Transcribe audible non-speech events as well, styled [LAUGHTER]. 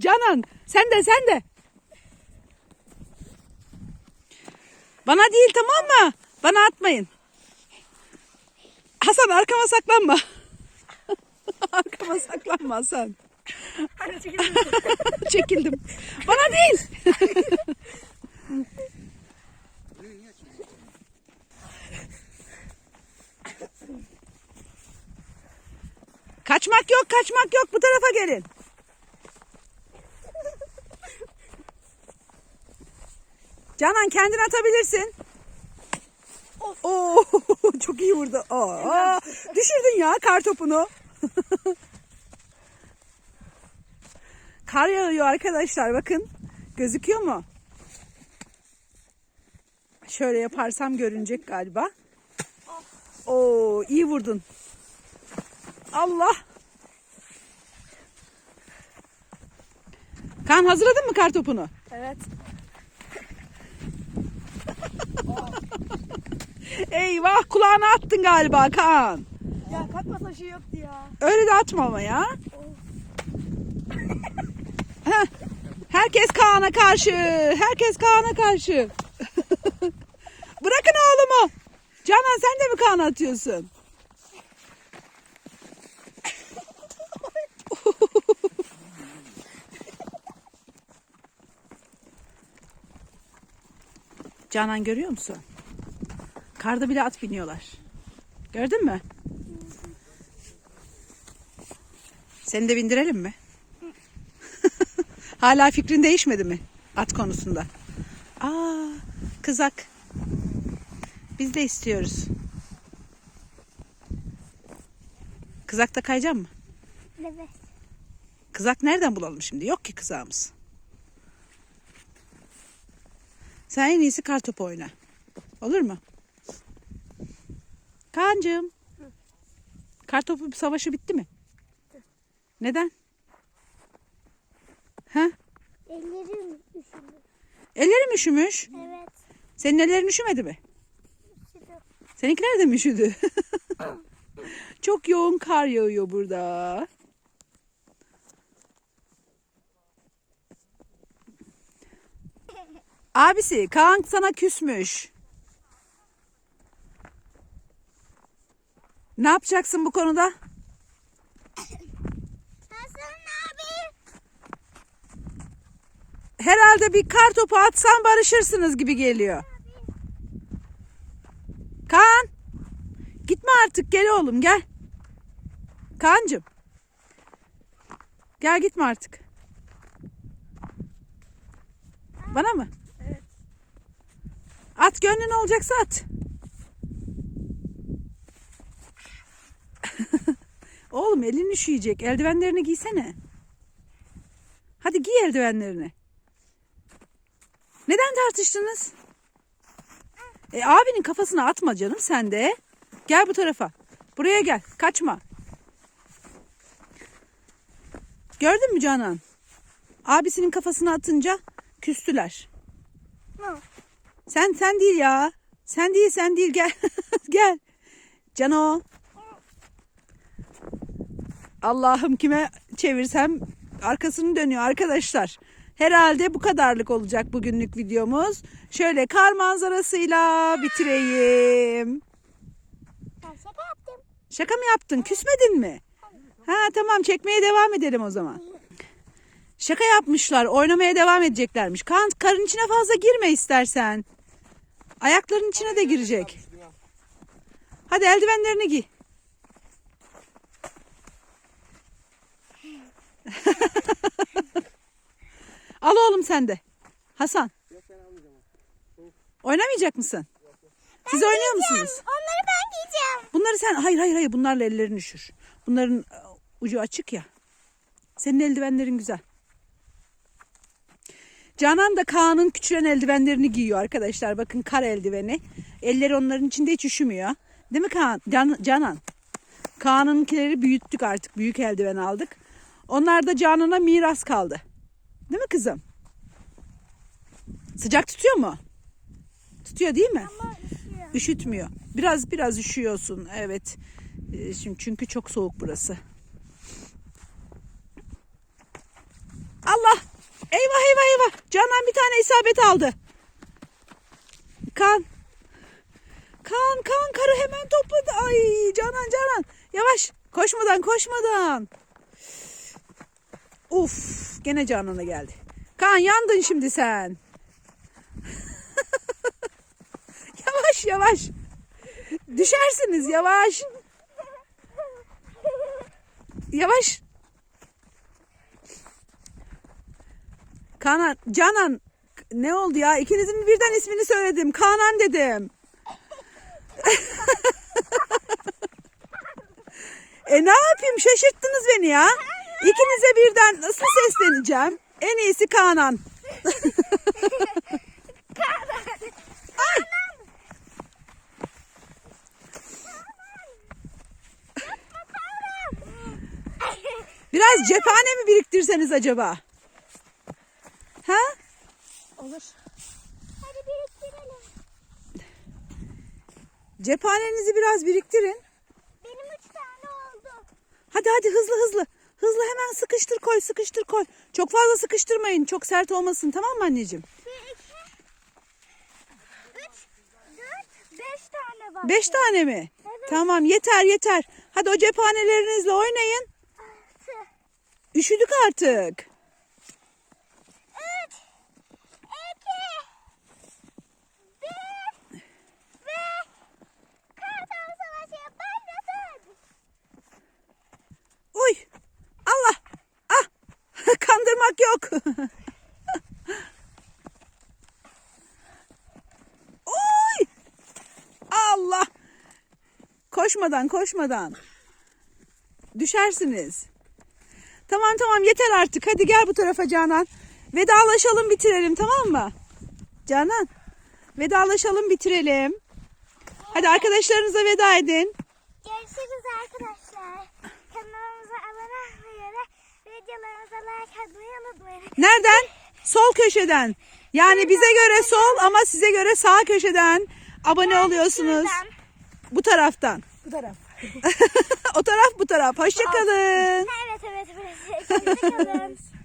Canan sen de sen de. Bana değil tamam mı? Bana atmayın. Hasan arkama saklanma. [LAUGHS] arkama saklanma Hasan. Hadi çekelim. [LAUGHS] Çekildim. Bana değil. [LAUGHS] kaçmak yok, kaçmak yok. Bu tarafa gelin. Canan kendin atabilirsin. Oo, [LAUGHS] çok iyi vurdu. Aa, düşürdün ya kar topunu. [LAUGHS] Kar yağıyor arkadaşlar bakın. Gözüküyor mu? Şöyle yaparsam görünecek galiba. Oo iyi vurdun. Allah. Kan hazırladın mı kar topunu? Evet. Eyvah kulağına attın galiba Kaan. Ya kalkma taşı yoktu ya. Öyle de atma ama ya. Herkes Kaan'a karşı. Herkes Kaan'a karşı. [LAUGHS] Bırakın oğlumu. Canan sen de mi Kaan'a atıyorsun? [LAUGHS] Canan görüyor musun? Karda bile at biniyorlar. Gördün mü? Seni de bindirelim mi? [LAUGHS] Hala fikrin değişmedi mi at konusunda? Aa, kızak. Biz de istiyoruz. Kızakta kayacak mı? Evet. Kızak nereden bulalım şimdi? Yok ki kızağımız. Sen en iyisi kartopu oyna. Olur mu? Kaan'cığım. Kartopu savaşı bitti mi? Neden? Ha? Ellerim üşüdü. Ellerim üşümüş. Evet. Senin ellerin üşümedi mi? Üşüdü. Seninkiler de mi üşüdü? [LAUGHS] Çok yoğun kar yağıyor burada. [LAUGHS] Abisi Kaan sana küsmüş. Ne yapacaksın bu konuda? Hasan abi. Herhalde bir kar topu atsan barışırsınız gibi geliyor. Kaan. Gitme artık gel oğlum gel. Kaan'cığım. Gel gitme artık. Bana mı? Evet. At gönlün olacaksa at. Oğlum elin üşüyecek. Eldivenlerini giysene. Hadi giy eldivenlerini. Neden tartıştınız? E, abinin kafasına atma canım sen de. Gel bu tarafa. Buraya gel. Kaçma. Gördün mü Canan? Abisinin kafasına atınca küstüler. Sen sen değil ya. Sen değil sen değil gel. [LAUGHS] gel. Cano. Allah'ım kime çevirsem arkasını dönüyor arkadaşlar. Herhalde bu kadarlık olacak bugünlük videomuz. Şöyle kar manzarasıyla bitireyim. Ben şaka yaptım. Şaka mı yaptın? Küsmedin mi? Ha tamam çekmeye devam edelim o zaman. Şaka yapmışlar. Oynamaya devam edeceklermiş. Kan karın içine fazla girme istersen. Ayakların içine de girecek. Hadi eldivenlerini giy. Al oğlum sen de. Hasan. Oynamayacak mısın? Siz oynuyor musunuz? Onları ben giyeceğim. Bunları sen hayır hayır hayır bunlarla ellerini üşür. Bunların e, ucu açık ya. Senin eldivenlerin güzel. Canan da Kaan'ın küçülen eldivenlerini giyiyor arkadaşlar. Bakın kar eldiveni. Elleri onların içinde hiç üşümüyor. Değil mi Kaan? Can, Canan. Kaan'ınkileri büyüttük artık. Büyük eldiven aldık. Onlar da Canan'a miras kaldı. Değil mi kızım? Sıcak tutuyor mu? Tutuyor değil mi? Ama üşüyor. Üşütmüyor. Biraz biraz üşüyorsun. Evet. Ee, Şimdi çünkü çok soğuk burası. Allah. Eyvah eyvah eyvah. Canan bir tane isabet aldı. Kan. Kan kan karı hemen topladı. Ay Canan Canan. Yavaş. Koşmadan koşmadan. Uf gene Canan'a geldi. Kan yandın şimdi sen. yavaş yavaş. Düşersiniz yavaş. Yavaş. Kanan, Canan ne oldu ya? İkinizin birden ismini söyledim. Kanan dedim. e ne yapayım? Şaşırttınız beni ya. İkinize birden nasıl sesleneceğim? En iyisi Kanan. [LAUGHS] Ay! Biraz cephane mi biriktirseniz acaba? Ha? Olur. Hadi biriktirelim. Cephanenizi biraz biriktirin. Benim üç tane oldu. Hadi hadi hızlı hızlı. Hızlı hemen sıkıştır koy sıkıştır koy. Çok fazla sıkıştırmayın. Çok sert olmasın tamam mı anneciğim? Bir, iki, üç, dört, beş tane var. Beş tane mi? Evet. Tamam yeter yeter. Hadi o cephanelerinizle oynayın. Üşüdük artık. üç, iki, bir ve kartal savaşı başlasın. Uy. Allah. Ah. [LAUGHS] Kandırmak yok. [LAUGHS] Uy. Allah. Koşmadan koşmadan. Düşersiniz. Tamam tamam yeter artık. Hadi gel bu tarafa Canan. Vedalaşalım bitirelim tamam mı? Canan. Vedalaşalım bitirelim. Hadi arkadaşlarınıza veda edin. Görüşürüz arkadaşlar. Kanalımıza abone olmayı ve videolarımıza like atmayı unutmayın. Nereden? Sol köşeden. Yani bize göre sol ama size göre sağ köşeden abone oluyorsunuz. Bu taraftan. Bu taraf. [LAUGHS] o taraf bu taraf. Hoşçakalın. Evet evet evet. Kendinize kalın. [LAUGHS]